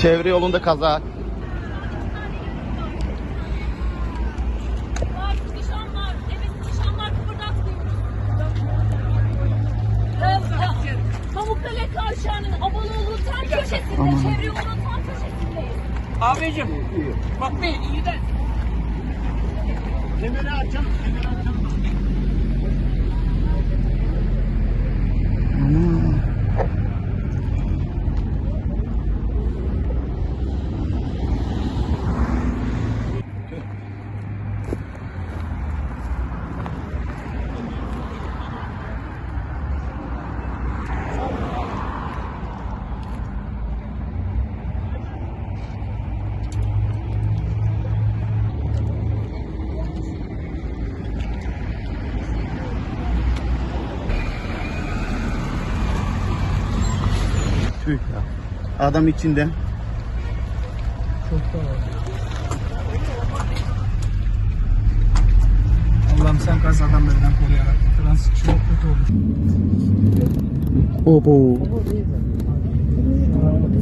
Çevre yolunda kaza. Pamukkale Kavşağı'nın Abaloğlu tam köşesinde, çevre yolunun tam köşesindeyiz. Abicim bak bir iyi de Kemeri açalım. Kemeri açalım. Tüh ya. Adam içinde. Allah'ım sen kazadan benden koru ya. Trans çok kötü olmuş. Obo.